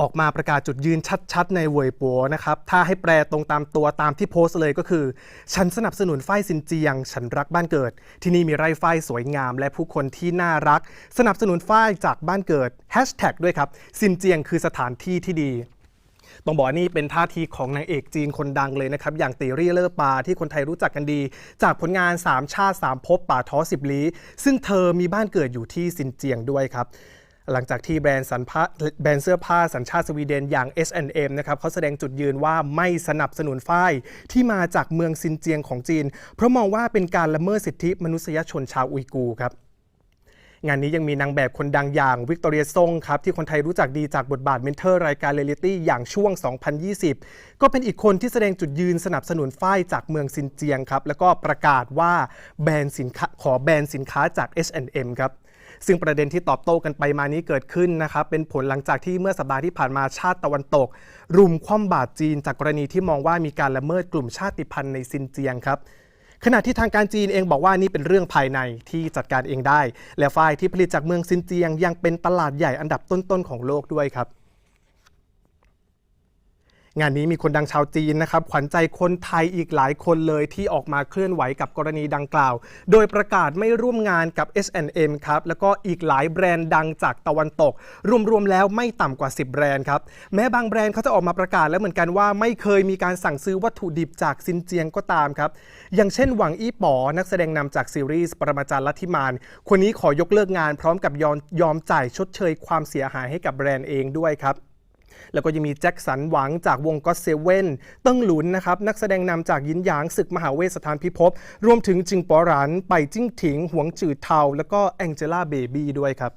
ออกมาประกาศจุดยืนชัดๆ ในเวยปัวนะครับ ถ้าให้แปลตรงตามตัวตามที่โพสต์เลยก็คือ ฉันสนับสนุนฝ้ายซินเจียง ฉันรักบ้านเกิด ที่นี่มีไร่ฝ้ายสวยงาม และผู้คนที่น่ารัก สนับสนุนฝ้ายจากบ้านเกิดแฮชแท็กด้วยครับซินเจียงคือสถานที่ที่ดีต้องบอกว่านี่เป็นท่าทีของนางเอกจีนคนดังเลยนะครับ อย่างตีรี่เลอร์ปาที่คนไทยรู้จักกันดี จากผลงาน 3 ชาติ 3 ภพป่าท้อสิบลี้ ซึ่งเธอมีบ้านเกิดอยู่ที่ซินเจียงด้วยครับ หลังจากที่แบรนด์สันผ้าแบรนด์เสื้อผ้าสัญชาติสวีเดนอย่าง H&M นะครับเขาแสดงจุดยืนว่าไม่สนับสนุนฝ้ายที่มาจากเมืองซินเจียงของจีน เพราะมองว่าเป็นการละเมิดสิทธิมนุษยชนชาวอุยกูครับงานนี้ยังมีนางแบบคนดังอย่างวิกตอเรียซงครับ ที่คนไทยรู้จักดีจากบทบาทเมนเทอร์รายการเรลิตี้อย่างช่วง 2020 ก็เป็นอีกคนที่แสดงจุดยืนสนับสนุนฝ้ายจากเมืองซินเจียงครับ แล้วก็ประกาศว่าแบนสินค้าขอแบนสินค้าจาก H&M ครับ ซึ่งประเด็นที่ตอบโต้กันไปมานี้เกิดขึ้นนะครับเป็นผลหลังจากที่เมื่อสัปดาห์ที่ผ่านมาชาติตะวันตก รุมคว่ำบาตรจีน จากกรณีที่มองว่ามีการละเมิดกลุ่มชาติพันธุ์ในซินเจียงครับขณะที่ทางการจีนเองบอกว่านี่เป็นเรื่องภายในที่จัดการเองได้ และฝ่ายที่ผลิตจากเมืองซินเจียงยังเป็นตลาดใหญ่อันดับต้นๆของโลกด้วยครับ งานนี้มีคนดังชาวจีนนะครับ ขวัญใจคนไทยอีกหลายคนเลยที่ออกมาเคลื่อนไหวกับกรณีดังกล่าว โดยประกาศไม่ร่วมงานกับ H&M ครับ แล้วก็อีกหลายแบรนด์ดังจากตะวันตก รวมๆแล้วไม่ต่ำกว่า 10 แบรนด์ครับ แม้บางแบรนด์เขาจะออกมาประกาศแล้วเหมือนกันว่าไม่เคยมีการสั่งซื้อวัตถุดิบจากซินเจียงก็ตามครับ อย่างเช่นหวังอี้ป๋อนักแสดงนำจากซีรีส์ปรมาจารย์ลัทธิมาน คนนี้ขอยกเลิกงานพร้อมกับยอมยอมจ่ายชดเชยความเสียหายให้กับแบรนด์เองด้วยครับ แล้วก็ยังมีแจ็คสันหวังจากวงก็เซเว่นเติ้งหลุนนะครับนักแสดงนำจากยินหยางศึกมหาเวสสถานพิภพรวมถึงจิงปอรันไปจิ้งถิงหวงจืดเทาแล้วก็แองเจล่าเบบี้ด้วยครับ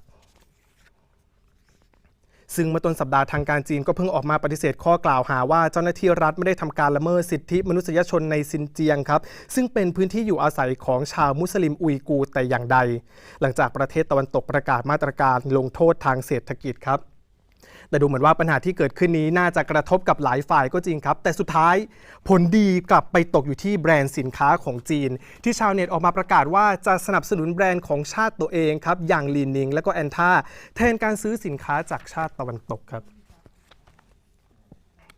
ซึ่งเมื่อต้นสัปดาห์ทางการจีนก็เพิ่งออกมาปฏิเสธข้อกล่าวหาว่าเจ้าหน้าที่รัฐไม่ได้ทำการละเมิดสิทธิมนุษยชนในซินเจียงครับ ซึ่งเป็นพื้นที่อยู่อาศัยของชาวมุสลิมอุยกูร์แต่อย่างใด หลังจากประเทศตะวันตกประกาศมาตรการลงโทษทางเศรษฐกิจครับ แต่ดูเหมือนว่าปัญหาที่เกิดขึ้นนี้น่าจะกระทบกับหลายฝ่ายก็จริงครับ แต่สุดท้ายผลดีกลับไปตกอยู่ที่แบรนด์สินค้าของจีน ที่ชาวเน็ตออกมาประกาศว่าจะสนับสนุนแบรนด์ของชาติตัวเองครับอย่างลีนิงและก็แอนท่าแทนการซื้อสินค้าจากชาติตะวันตกครับ